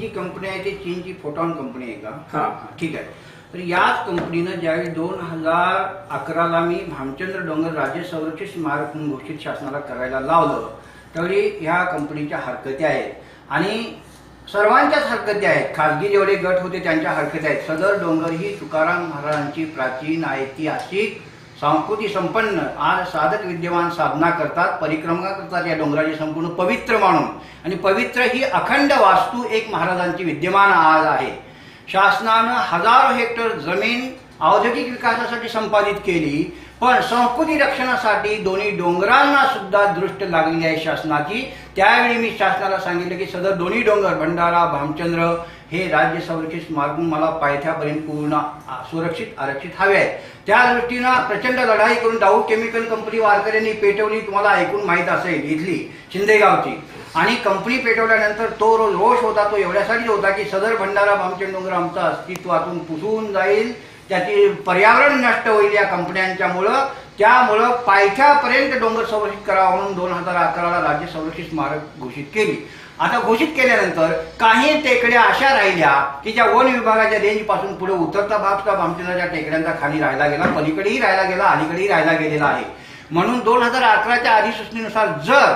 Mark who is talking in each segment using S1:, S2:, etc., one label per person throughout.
S1: जी company आहे ती चीनची फोटॉन कंपनी आहे का?
S2: हा.
S1: ठीक आहे. तर याच कंपनीनं ज्यावेळी दोन हजार अकराला मी भामचंद्र डोंगर राज्य संरक्षित स्मारक म्हणून घोषित शासनाला करायला लावलं त्यावेळी ह्या कंपनीच्या हरकती आहेत. आणि सर्वांच्याच हरकती आहेत. खाजगी जेवढे गट होते त्यांच्या हरकती आहेत. सदर डोंगर ही तुकाराम महाराजांची प्राचीन ऐतिहासिक सांस्कृतिक संपन्न आज साधक विद्यमान साधना करतात परिक्रमा करतात या डोंगराची संपूर्ण पवित्र मानून आणि पवित्र ही अखंड वास्तू एक महाराजांची विद्यमान आज आहे. शासनानं हजारो हेक्टर जमीन औद्योगिक विकासासाठी संपादित केली पण संस्कृती रक्षणासाठी दोन्ही डोंगरांना सुद्धा दृष्ट लागलेली आहे शासनाची. त्यावेळी मी शासनाला सांगितलं की सदर दोन्ही डोंगर भंडारा भामचंद्र हे राज्य संरक्षित मार्ग मला पायथ्यापर्यंत पूर्ण सुरक्षित आरक्षित हवे आहेत. त्या दृष्टीनं प्रचंड लढाई करून दाऊ केमिकल कंपनी वारकऱ्यांनी पेटवली तुम्हाला ऐकून माहीत असेल इथली शिंदेगावची आणि कंपनी पेटवल्यानंतर तो रोज रोष होता तो एवढ्यासाठी होता की सदर भंडारा भामचंद डोंगर आमचा अस्तित्वातून पुसून जाईल. त्याची पर्यावरण नष्ट होईल या कंपन्यांच्यामुळं. त्यामुळं पायथ्यापर्यंत डोंगर संरक्षित करावा म्हणून दोन हजार अकराला राज्य संरक्षित स्मारक घोषित केली. आता घोषित केल्यानंतर काही टेकड्या अशा राहिल्या की ज्या वन विभागाच्या रेंजपासून पुढे उतरता भाग सुद्धा भामचंद्राच्या टेकड्यांचा खाली राहिला गेला पलीकडेही राहिला गेला अलीकडेही राहिला गेलेला आहे. म्हणून दोन हजार अकराच्या अधिसूचनेनुसार जर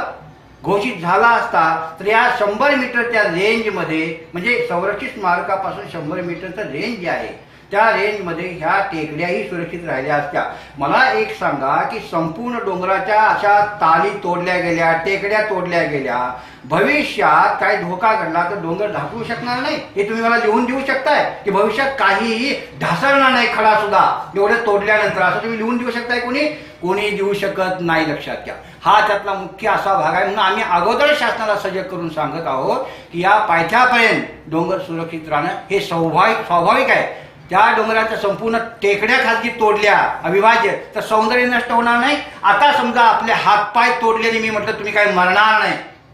S1: घोषित झाला असता तर या शंभर मीटरच्या रेंजमध्ये म्हणजे संरक्षित स्मारकापासून शंभर मीटरचं रेंज जे आहे त्या रेंजमध्ये ह्या टेकड्याही सुरक्षित राहिल्या असत्या. मला एक सांगा की संपूर्ण डोंगराच्या अशा ताली तोडल्या गेल्या टेकड्या तोडल्या गेल्या भविष्यात काही धोका घडला तर डोंगर ढासळू शकणार नाही? हे तुम्ही मला लिहून देऊ शकताय? की भविष्यात काहीही ढासळणार नाही खडा सुद्धा. एवढे तोडल्यानंतर असं तुम्ही लिहून देऊ शकताय कोणी? कोणी देऊ शकत नाही लक्षात घ्या. हा त्यातला मुख्य असा भाग आहे. म्हणून आम्ही अगोदर शासनाला सजग करून सांगत आहोत की या पायथ्यापर्यंत डोंगर सुरक्षित राहणं हे स्वाभाविक स्वाभाविक आहे. त्या डोंगराच्या संपूर्ण टेकड्या खाजगी तोडल्या अविभाज्य तर सौंदर्य नष्ट होणार नाही. आता समजा आपले हातपाय तोडलेले मी म्हटलं तुम्ही काय मरणार नाही.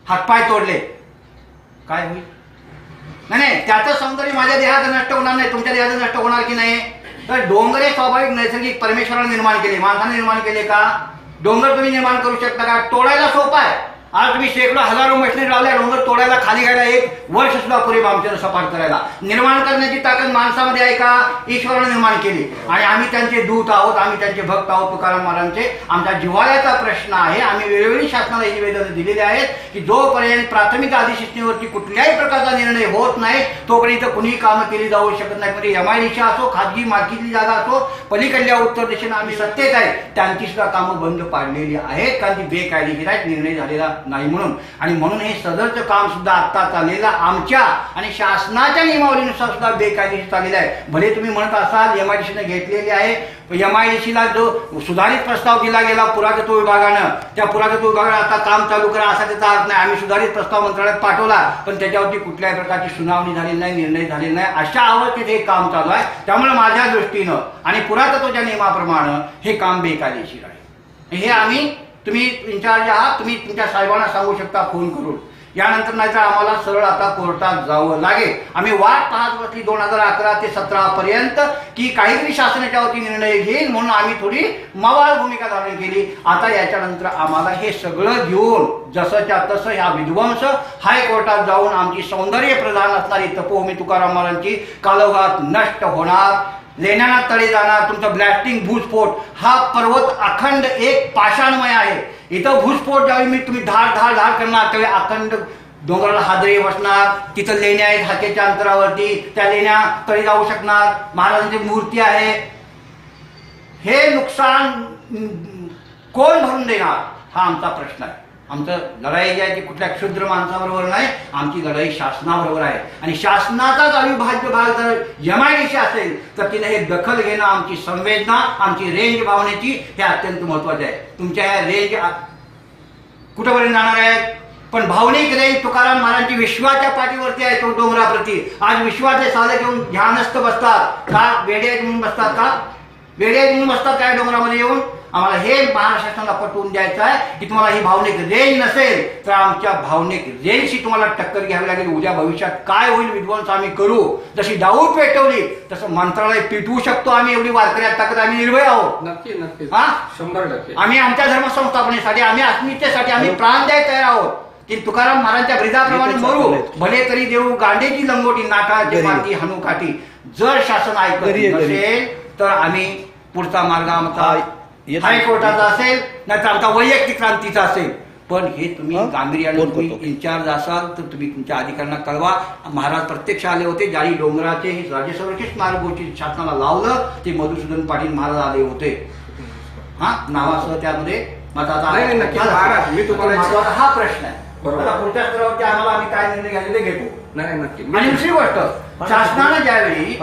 S1: हातपाय तोडले. काय होईल? नाही नाही त्याचं सौंदर्य माझ्या देहाचं नष्ट होणार नाही. तुमच्या देहाचं नष्ट होणार की नाही? तर डोंगर हे स्वाभाविक नैसर्गिक परमेश्वराने निर्माण केले. माणसाने निर्माण केले का? डोंगर तुम्ही निर्माण करू शकता का? तोडायला सोपं आहे. आज मी शेकडो हजारो मशिनरी लावल्या डोंगर तोडायला खाली घ्यायला एक वर्ष सुद्धा पुरे आमच्या सपाट करायला. निर्माण करण्याची ताकद माणसामध्ये आहे का? ईश्वरानं निर्माण केली. आणि आम्ही त्यांचे दूत आहोत आम्ही त्यांचे भक्त आहोत तुकाराम महाराजांचे. आमचा जिव्हाळ्याचा प्रश्न आहे. आम्ही वेळोवेळी शासनाला ही निवेदन दिलेले आहेत की जोपर्यंत प्राथमिक अधिसूचनेवरती कुठल्याही प्रकारचा निर्णय होत नाही तोपर्यंत कुणीही कामं केली जाऊ शकत नाही. म्हणजे एम आय असो खाजगी मालकीतली जागा असो पलीकडल्या उत्तर दिशेनं आम्ही सत्तेत आहे त्यांची सुद्धा कामं बंद पाडलेली आहेत. कारण ती बेकायदेशीर आहेत निर्णय झालेला नाही म्हणून. आणि म्हणून हे सदरचं काम सुद्धा आत्ता चाललेलं आमच्या आणि शासनाच्या नियमावलीनुसार सुद्धा बेकायदेशीर चाललेलं आहे. भले तुम्ही म्हणत असाल एम आय डी घेतलेली आहे एम आय डी सीला जो सुधारित प्रस्ताव दिला गेला पुरातत्व विभागानं त्या पुरातत्व विभागानं आता काम चालू करा असा त्याचा अर्थ नाही. आम्ही सुधारित प्रस्ताव मंत्रालयात पाठवला पण त्याच्यावरती कुठल्याही प्रकारची सुनावणी झालेली नाही निर्णय झालेला नाही. अशा अवस्थेत हे काम चालू आहे. त्यामुळे माझ्या दृष्टीनं आणि पुरातत्वच्या नियमाप्रमाणे हे काम बेकायदेशीर आहे. हे आम्ही तुम्ही इन्चार्ज आहात तुम्ही तुमच्या साहेबांना सांगू शकता फोन करून. यानंतर नाहीतर आम्हाला सरळ आता कोर्टात जावं लागेल. आम्ही वाट पाहत बसली दोन हजार अकरा ते सतरा पर्यंत की काहीतरी शासनाच्या वती निर्णय घेईल म्हणून आम्ही थोडी मवाळ भूमिका धारण केली. आता याच्यानंतर आम्हाला हे सगळं घेऊन जसंच्या तसं ह्या विध्वंस हायकोर्टात जाऊन आमची सौंदर्य प्रधान असणारी तपोभूमी तुकाराम महाराजांची कालोघात नष्ट होणार. लेण्याना तळे जाणार तुमचं ब्लॅस्टिंग भूस्फोट. हा पर्वत अखंड एक पाषाणमय आहे. इथं भूस्फोट ज्यावेळी मी तुम्ही धाड धाड धाड करणार त्यावेळी अखंड डोंगराला हादरे बसणार तिथं लेण्या आहेत हाकेच्या अंतरावरती. त्या लेण्या तळी जाऊ शकणार. महाराजांची मूर्ती आहे. हे नुकसान कोण भरून देणार? हा आमचा प्रश्न आहे. आमचं लढाई जी आहे ती कुठल्या क्षुद्र माणसाबरोबर नाही आमची लढाई शासनाबरोबर आहे. आणि शासनाचाच अविभाज्य भाग जर यमायडीशी असेल तर तिने हे दखल घेणं आमची संवेदना आमची रेंज भावनेची हे अत्यंत महत्त्वाचे आहे. तुमच्या ह्या रेंज कुठंपर्यंत जाणार आहेत? पण भावनिक रेंज तुकाराम महाराजांची विश्वाच्या पाठीवरती आहे तो डोंगराप्रती आज विश्वाचे साधे घेऊन ध्यानस्थ बसतात. का वेडे म्हणून बसतात का? वेडे घेऊन म्हणून बसतात काय डोंगरामध्ये येऊन? आम्हाला हे महाराष्ट्राला पटवून द्यायचं आहे की तुम्हाला ही भावनिक रेंज नसेल तर आमच्या भावनिक रेंजशी तुम्हाला टक्कर घ्यावी लागेल. उद्या भविष्यात काय होईल विध्वंस आम्ही करू. जशी डाऊळ पेटवली तसं मंत्रालय पिटवू शकतो आम्ही. एवढी वारकऱ्यात ताकद आम्ही निर्भय आहोत.
S2: नक्की नक्की.
S1: हा?
S2: शंभर टक्के.
S1: आम्ही आमच्या धर्म संस्थापनेसाठी आम्ही अस्मितेसाठी आम्ही प्राण द्यायला तयार आहोत. की तुकाराम महाराजांच्या ब्रिदाप्रमाणे मरू. भले तरी देऊ गांडेची लंगोटी नाकाची
S2: घरी.
S1: माती हनू काठी. जर शासन ऐकत. नसेल तर आम्ही पुढचा मार्ग
S2: हा,
S1: आमचा हायकोर्टाचा असेल नाहीतर आमचा वैयक्तिक क्रांतीचा असेल. पण हे तुम्ही? गांभीर्याने तुम्ही. इन्चार्ज असाल तर तुम्ही तुमच्या अधिकाऱ्यांना कळवा. महाराज प्रत्यक्ष आले होते जाळी डोंगराचे हे राज्य संरक्षित स्मारक गोष्टी शासनाला लावलं ते मधुसूदन पाटील महाराज आले होते. हा? नावासह त्यामध्ये
S3: नाही, नाही. महाराज, मी तुम्हाला
S1: हा प्रश्न आहे. पुढच्या स्तरावरती आम्हाला आम्ही काय निर्णय घ्यायचे घेतो.
S3: नाही नाही, नक्की.
S1: आणि दुसरी गोष्ट शासनानं ज्यावेळी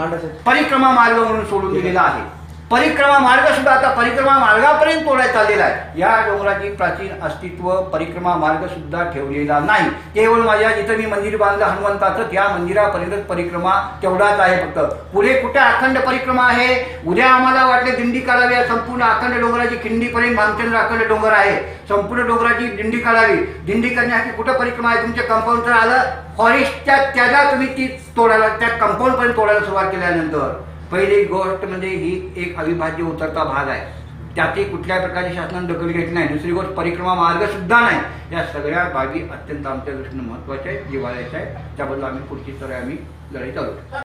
S1: परिक्रमा मार्ग म्हणून सोडून दिलेला आहे परिक्रमा मार्ग सुद्धा आता परिक्रमा मार्गापर्यंत तोडायला चाललेला आहे. या डोंगराची प्राचीन अस्तित्व परिक्रमा मार्ग सुद्धा ठेवलेला नाही. केवळ माझ्या जिथं मी मंदिर बांधलं हनुमंताचं त्या मंदिरापर्यंत परिक्रमा तेवढाच आहे फक्त. पुढे कुठे अखंड परिक्रमा आहे? उद्या आम्हाला वाटले दिंडी काढावी संपूर्ण अखंड डोंगराची खिंडीपर्यंत भामचंद्र अखंड डोंगर आहे. संपूर्ण डोंगराची दिंडी काढावी. दिंडी करण्यासाठी कुठं परिक्रमा आहे? तुमच्या कंपाऊंड आलं? फॉरेस्टच्या त्याला तुम्ही ती तोडायला त्या कंपाऊंडपर्यंत तोडायला सुरुवात केल्यानंतर. पहिली गोष्ट म्हणजे ही एक अविभाज्य उतरता भाग आहे. त्यातही कुठल्या प्रकारची शासनाने दखल घेतली नाही. दुसरी गोष्ट परिक्रमा मार्ग सुद्धा नाही. या सगळ्या बाबी अत्यंत आमच्या दृष्टीने महत्त्वाच्या आहेत जिवाळ्याच्या आहेत. त्याबद्दल आम्ही पुढची सर आम्ही लढाई चालू